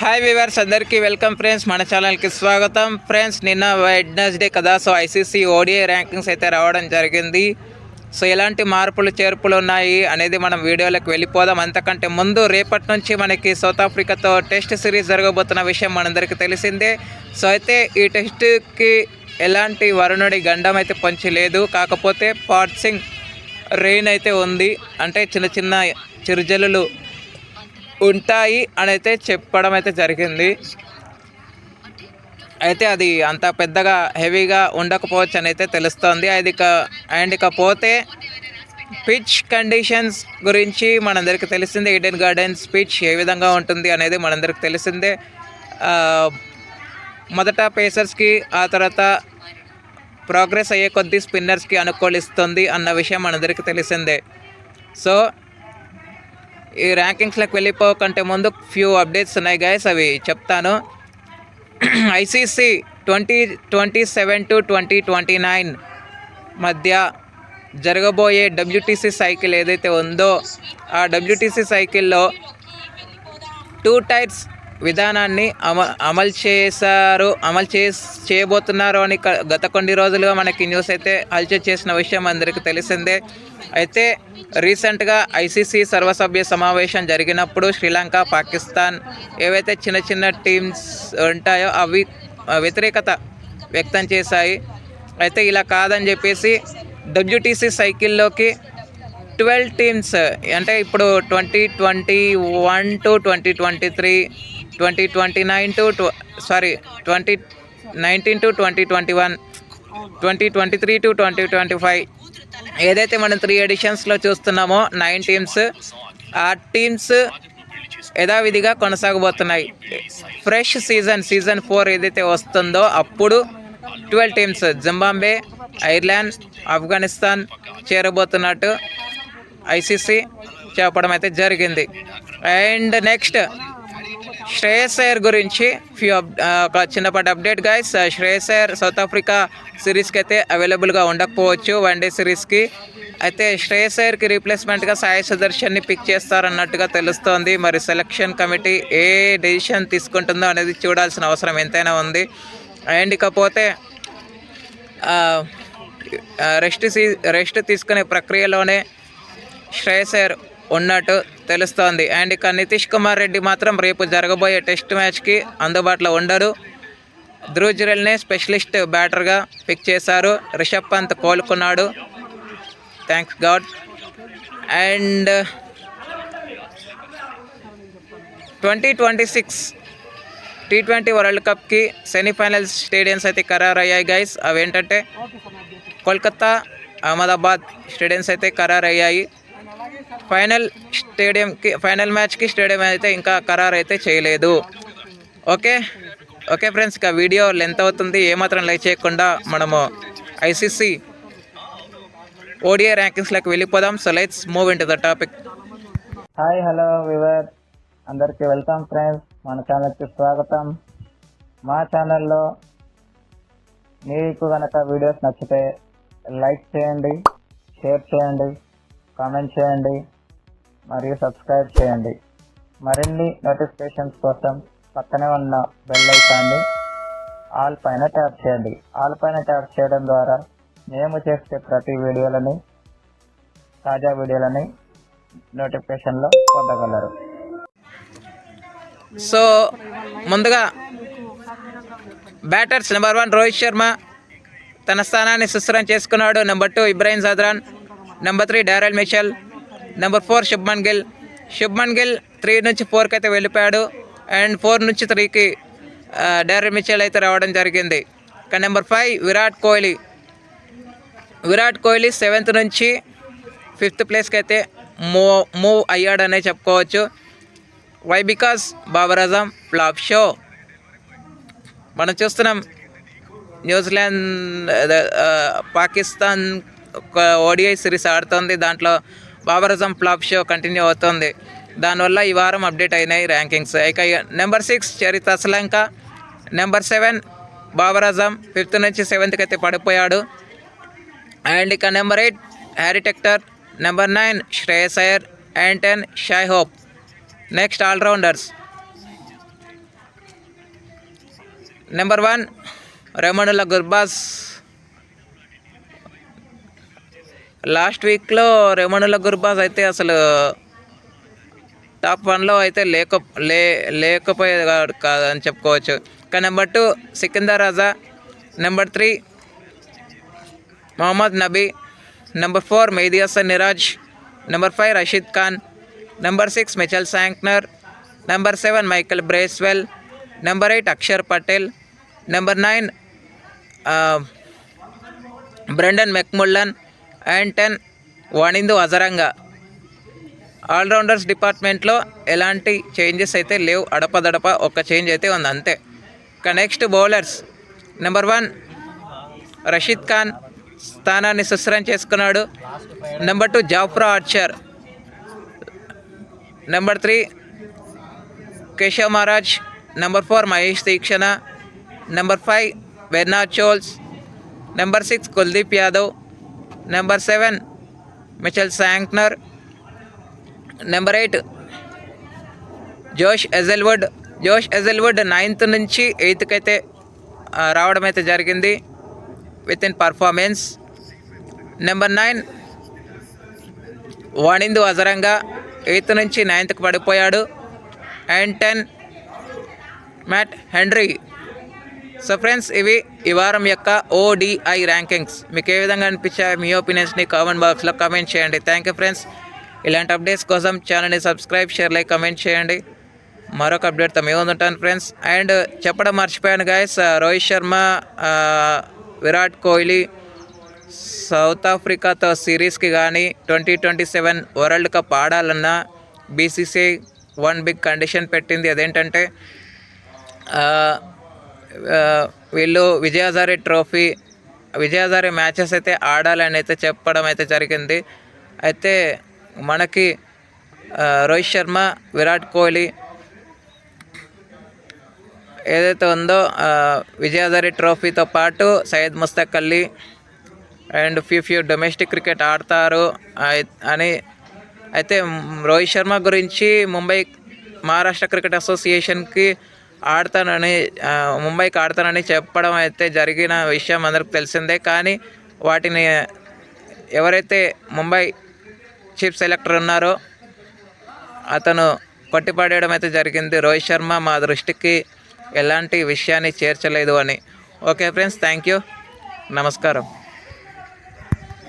Hi viewers అందరికీ welcome friends మన ఛానల్కి స్వాగతం. ఫ్రెండ్స్ నిన్న వెడ్నెస్డే కదా సో ఐసీసీ ఓడిఐ ర్యాంకింగ్స్ అయితే రావడం జరిగింది. సో ఎలాంటి మార్పులు చేర్పులు ఉన్నాయి అనేది మనం వీడియోలోకి వెళ్ళిపోదాం. అంతకంటే ముందు రేపటి నుంచి మనకి సౌత్ ఆఫ్రికాతో టెస్ట్ సిరీస్ జరగబోతున్న విషయం మనందరికీ తెలిసిందే. సో అయితే ఈ టెస్ట్కి ఎలాంటి వరుణుడి గండం అయితే పొంచి లేదు. కాకపోతే పాట్సింగ్ రెయిన్ అయితే ఉంది. అంటే చిన్న చిన్న చిరుజలులు ఉంటాయి అని అయితే చెప్పడం అయితే జరిగింది. అయితే అది అంత పెద్దగా హెవీగా ఉండకపోవచ్చు అని అయితే తెలుస్తోంది. అది ఇక అండ్ ఇకపోతే పిచ్ కండిషన్స్ గురించి మనందరికీ తెలిసిందే. ఈడెన్ గార్డెన్స్ పిచ్ ఏ విధంగా ఉంటుంది అనేది మనందరికీ తెలిసిందే. మొదట పేసర్స్కి ఆ తర్వాత ప్రోగ్రెస్ అయ్యే కొద్దీ స్పిన్నర్స్కి అనుకూలిస్తుంది అన్న విషయం మనందరికీ తెలిసిందే. సో ఈ ర్యాంకింగ్స్లోకి వెళ్ళిపోకంటే ముందు ఫ్యూ అప్డేట్స్ ఉన్నాయి గాయస్ అవి చెప్తాను. ICC twenty twenty seven to twenty twenty nine మధ్య జరగబోయే డబ్ల్యూటీసీ సైకిల్ ఏదైతే ఉందో ఆ డబ్ల్యూటీసీ సైకిల్లో టూ టైర్స్ విధానాన్ని అమ అమలు చేశారు అమలు చే చేయబోతున్నారు అని గత కొన్ని రోజులుగా మనకి న్యూస్ అయితే హల్చల్ చేసిన విషయం అందరికీ తెలిసిందే. అయితే రీసెంట్గా ఐసీసీ సర్వసభ్య సమావేశం జరిగినప్పుడు శ్రీలంక పాకిస్తాన్ ఏవైతే చిన్న చిన్న టీమ్స్ ఉంటాయో అవి వ్యతిరేకత వ్యక్తం చేశాయి. అయితే ఇలా కాదని చెప్పేసి డబ్ల్యూటీసీ సైకిల్లోకి ట్వెల్వ్ టీమ్స్ అంటే ఇప్పుడు twenty twenty one to twenty twenty three twenty twenty nine to sorry twenty nineteen to twenty twenty one twenty twenty three to twenty twenty five ఏదైతే మనం త్రీ ఎడిషన్స్లో చూస్తున్నామో నైన్ టీమ్స్ ఆ teams యథావిధిగా కొనసాగబోతున్నాయి. Fresh season season four ఏదైతే వస్తుందో అప్పుడు twelve teams Zimbabwe Ireland Afghanistan చేరబోతున్నట్టు ICC చెప్పడం అయితే జరిగింది. అండ్ నెక్స్ట్ శ్రేయస్ అయ్యర్ గురించి ఫ్యూ అప్ ఒక చిన్నపాటి update guys Shreyas Iyer South Africa సిరీస్కి అయితే అవైలబుల్గా ఉండకపోవచ్చు వన్డే సిరీస్కి. అయితే శ్రేయస్ అయ్యర్కి రీప్లేస్మెంట్గా సాయి సుదర్శన్ని పిక్ చేస్తారన్నట్టుగా తెలుస్తోంది. మరి సెలక్షన్ కమిటీ ఏ డెసిషన్ తీసుకుంటుందో అనేది చూడాల్సిన అవసరం ఎంతైనా ఉంది. అండ్ ఇకపోతే రెస్ట్ సీ రెస్ట్ తీసుకునే ప్రక్రియలోనే శ్రేయస్ అయ్యర్ ఉన్నట్టు తెలుస్తోంది. అండ్ ఇక నితీష్ కుమార్ రెడ్డి మాత్రం రేపు జరగబోయే టెస్ట్ మ్యాచ్కి అందుబాటులో ఉండరు ధ్రువ్ స్పెషలిస్ట్ బ్యాటర్గా పిక్ చేశారు. Rishabh Pant కోలుకున్నాడు. Thanks god. And twenty twenty six T twenty world కప్కి semifinals stadiums అయితే ఖరారయ్యాయి గైస్. అవి ఏంటంటే కోల్కత్తా అహ్మదాబాద్ స్టేడియంస్ అయితే ఖరారయ్యాయి. ఫైనల్ స్టేడియంకి ఫైనల్ మ్యాచ్కి స్టేడియం అయితే ఇంకా ఖరారు అయితే చేయలేదు. ఓకే? ఓకే ఫ్రెండ్స్ ఇక వీడియో లెంత్ అవుతుంది. ఏమాత్రం లైక్ చేయకుండా మనము ఐసీసీ ఓడిఐ ర్యాంకింగ్స్లోకి వెళ్ళిపోదాం. So let's move into the topic. Hi hello viewer అందరికీ వెల్కమ్ ఫ్రెండ్స్. మన ఛానల్కి స్వాగతం. మా ఛానల్లో మీకు కనుక వీడియోస్ నచ్చితే లైక్ చేయండి షేర్ చేయండి కామెంట్ చేయండి. మరియు సబ్స్క్రైబ్ చేయండి. మరిన్ని నోటిఫికేషన్స్ కోసం పక్కనే ఉన్న బెల్ ఐకాన్ని ఆల్ పైన ట్యాప్ చేయండి. ఆల్ పైన ట్యాప్ చేయడం ద్వారా మేము చేసే ప్రతి వీడియోలని తాజా వీడియోలని నోటిఫికేషన్లో పొందగలరు. సో ముందుగా batters number one Rohit Sharma తన స్థానాన్ని సుస్థిరం చేసుకున్నాడు. Number two Ibrahim Zadran. Number three Daryl Mitchell. Number four Shubman Gill Shubman Gill three నుంచి ఫోర్కి అయితే వెళ్ళిపోయాడు. అండ్ ఫోర్ నుంచి త్రీకి డైరీ మిచెల్ అయితే రావడం జరిగింది. ఇక number five Virat Kohli Virat Kohli seventh నుంచి ఫిఫ్త్ ప్లేస్కి అయితే మూవ్ మూవ్ అయ్యాడనే చెప్పుకోవచ్చు. Why because Babar Azam flop show మనం చూస్తున్నాం న్యూజిలాండ్ పాకిస్తాన్ ఒక ఓడిఐ సిరీస్ ఆడుతుంది. దాంట్లో బాబరజం ఫ్లాప్ షో కంటిన్యూ అవుతుంది. దానివల్ల ఈ వారం అప్డేట్ అయినాయి ర్యాంకింగ్స్. ఇక number six Charith Sri Lanka number seven Babar Azam fifth నుంచి సెవెంత్కి అయితే పడిపోయాడు. అండ్ ఇక number eight Harry Tector number nine Shreyas Iyer and ten Shai Hope. Next allrounders number one Rahmanullah Gurbaz last వీక్లో Rahmanullah Gurbaz అయితే అసలు top వన్లో అయితే లేక లే లేకపోయేది కాదు కాదని చెప్పుకోవచ్చు. కానీ number two Sikandar Raza number three Mohammad Nabi number four Mehidy Hasan Miraz number five Rashid Khan number six Mitchell Santner number seven Michael Bracewell number eight Axar Patel number nine Brandon McMullen and ten Wanindu Hasaranga. Allrounders డిపార్ట్మెంట్లో ఎలాంటి changes అయితే లేవు. అడపదడప ఒక change అయితే ఉంది అంతే. ఇక next bowlers. Number one Rashid Khan స్థానాన్ని సుస్థిరం చేసుకున్నాడు. Number two Jofra Archer. Number three Keshav Maharaj. Number four Maheesh Theekshana. Number five Bernard Scholtz. Number six Kuldeep Yadav. Number seven Mitchell Santner number eight Josh Hazlewood Josh ఎజల్వుడ్ ninth నుంచి ఎయిత్కి అయితే రావడం అయితే జరిగింది. With in performance number nine Wanindu Hasaranga eighth నుంచి నైన్త్కి పడిపోయాడు. And ten Matt Henry so friends ఇవి ఈ వారం యొక్క ఓడిఐ ర్యాంకింగ్స్ మీకు ఏ విధంగా అనిపించాయి మీ ఒపీనియన్స్ని కామెంట్ బాక్స్లో కమెంట్ చేయండి. థ్యాంక్ యూ ఫ్రెండ్స్ ఇలాంటి అప్డేట్స్ కోసం ఛానల్ని సబ్స్క్రైబ్ షేర్ లైక్ కమెంట్ చేయండి. మరొక అప్డేట్తో మేము ఉంటాను ఫ్రెండ్స్ అండ్ చెప్పడం మర్చిపోయాను guys uh, Rohit Sharma uh, Virat Kohli South ఆఫ్రికాతో సిరీస్కి కానీ twenty twenty seven world cup ఆడాలన్నా BCC one big condition పెట్టింది. అదేంటంటే uh, వీళ్ళు విజయాధారి ట్రోఫీ విజయాధారి మ్యాచెస్ అయితే ఆడాలని అయితే చెప్పడం అయితే జరిగింది. అయితే మనకి రోహిత్ శర్మ విరాట్ కోహ్లీ ఏదైతే ఉందో విజయాధారి ట్రోఫీతో పాటు Syed Mushtaq Ali and few few domestic cricket ఆడతారు. అని అయితే రోహిత్ శర్మ గురించి ముంబై మహారాష్ట్ర క్రికెట్ అసోసియేషన్కి ఆడతానని ముంబైకి ఆడతానని చెప్పడం అయితే జరిగిన విషయం అందరికి తెలిసిందే. కానీ వాటిని ఎవరైతే ముంబై చీఫ్ సెలెక్టర్ ఉన్నారో అతను కొట్టిపడేయడం అయితే జరిగింది. రోహిత్ శర్మ మా దృష్టికి ఎలాంటి విషయాన్ని చేర్చలేదు అని. Okay friends thank you. నమస్కారం.